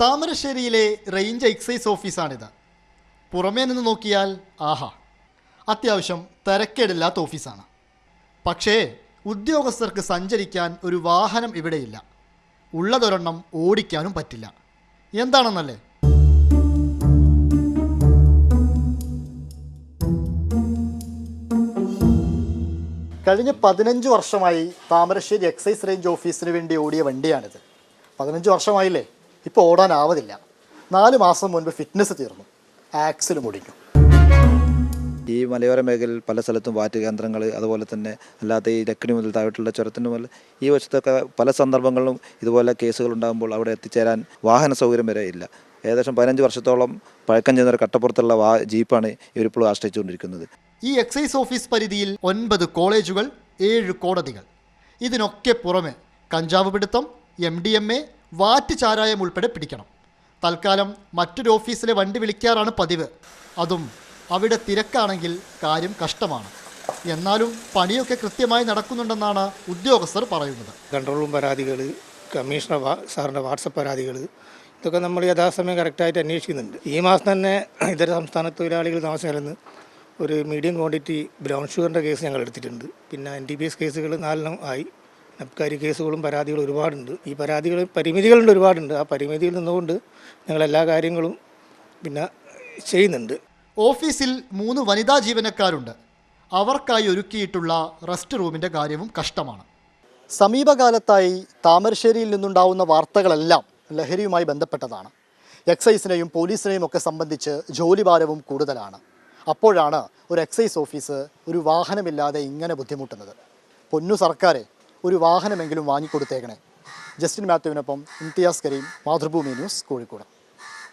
താമരശ്ശേരിയിലെ range excise ഓഫീസാണിത് പുറമേ നിന്ന് നോക്കിയാൽ ആഹാ അത്യാവശ്യം തിരക്കേടില്ലാത്ത ഓഫീസാണ് പക്ഷേ ഉദ്യോഗസ്ഥർക്ക് സഞ്ചരിക്കാൻ ഒരു വാഹനം ഇവിടെയില്ല. ഉള്ളതൊരെണ്ണം ഓടിക്കാനും പറ്റില്ല. എന്താണെന്നല്ലേ? കഴിഞ്ഞ പതിനഞ്ച് വർഷമായി താമരശ്ശേരി എക്സൈസ് റേഞ്ച് ഓഫീസിന് വേണ്ടി ഓടിയ വണ്ടിയാണിത്. പതിനഞ്ച് വർഷമായില്ലേ? ഇപ്പോൾ ഓടാനാവതില്ല. നാല് മാസം മുൻപ് ഫിറ്റ്നസ് തീർന്നു. ആക്സിൽ മുടിക്കും ഈ മലയോര മേഖലയിൽ പല സ്ഥലത്തും വാറ്റ് കേന്ദ്രങ്ങൾ അതുപോലെ തന്നെ അല്ലാത്ത ഈ ലക്കിടി മുതൽ താഴോട്ടുള്ള ചുരത്തിന് മുതൽ ഈ വശത്തൊക്കെ പല സന്ദർഭങ്ങളിലും ഇതുപോലെ കേസുകൾ ഉണ്ടാകുമ്പോൾ അവിടെ എത്തിച്ചേരാൻ വാഹന സൗകര്യം വരെ ഇല്ല. ഏകദേശം പതിനഞ്ച് വർഷത്തോളം പഴക്കം ചെന്ന ഒരു കട്ടപ്പുറത്തുള്ള വാ ജീപ്പാണ് ഇവരിപ്പോൾ ആശ്രയിച്ചുകൊണ്ടിരിക്കുന്നത്. ഈ എക്സൈസ് ഓഫീസ് പരിധിയിൽ ഒൻപത് കോളേജുകൾ ഏഴ് കോടതികൾ. ഇതിനൊക്കെ പുറമെ കഞ്ചാവ് പിടുത്തം എം ഡി എം എ വാറ്റ് ചാരായം ഉൾപ്പെടെ പിടിക്കണം. തൽക്കാലം മറ്റൊരു ഓഫീസിലെ വണ്ടി വിളിക്കാറാണ് പതിവ്. അതും അവിടെ തിരക്കാണെങ്കിൽ കാര്യം കഷ്ടമാണ്. എന്നാലും പണിയൊക്കെ കൃത്യമായി നടക്കുന്നുണ്ടെന്നാണ് ഉദ്യോഗസ്ഥർ പറയുന്നത്. കൺട്രോൾ റൂം പരാതികൾ കമ്മീഷണർ സാറിന്റെ വാട്സപ്പ് പരാതികൾ ഇതൊക്കെ നമ്മൾ യഥാസമയം കറക്റ്റായിട്ട് അന്വേഷിക്കുന്നുണ്ട്. ഈ മാസം തന്നെ ഇതര സംസ്ഥാന തൊഴിലാളികൾ താമസിക്കുന്ന ഒരു മീഡിയം ക്വാണ്ടിറ്റി ബ്രൗൺ ഷുഗറിന്റെ കേസ് ഞങ്ങൾ എടുത്തിട്ടുണ്ട്. പിന്നെ എൻ ടി ബി എസ് കേസുകൾ നാലെണ്ണം ആയി. അബ്കാരി കേസുകളും പരാതികളും ഒരുപാടുണ്ട്. ഈ പരാതികൾ പരിമിതികളുണ്ട് ഒരുപാടുണ്ട്. ആ പരിമിതിയിൽ നിന്നുകൊണ്ട് ഞങ്ങൾ എല്ലാ കാര്യങ്ങളും പിന്നെ ചെയ്യുന്നുണ്ട്. ഓഫീസിൽ മൂന്ന് വനിതാ ജീവനക്കാരുണ്ട്. അവർക്കായി ഒരുക്കിയിട്ടുള്ള റെസ്റ്റ് റൂമിന്റെ കാര്യവും കഷ്ടമാണ്. സമീപകാലത്തായി താമരശ്ശേരിയിൽ നിന്നുണ്ടാവുന്ന വാർത്തകളെല്ലാം ലഹരിയുമായി ബന്ധപ്പെട്ടതാണ്. എക്സൈസിനെയും പോലീസിനെയും ഒക്കെ സംബന്ധിച്ച് ജോലിഭാരവും കൂടുതലാണ്. അപ്പോഴാണ് ഒരു എക്സൈസ് ഓഫീസ് ഒരു വാഹനമില്ലാതെ ഇങ്ങനെ ബുദ്ധിമുട്ടുന്നത്. പൊന്നു സർക്കാരെ ഒരു വാഹനമെങ്കിലും വാങ്ങിക്കൊടുത്തേക്കണേ. ജസ്റ്റിൻ മാത്യുവിനൊപ്പം ഇംതിയാസ് കരീം മാതൃഭൂമി ന്യൂസ് കോഴിക്കോട്.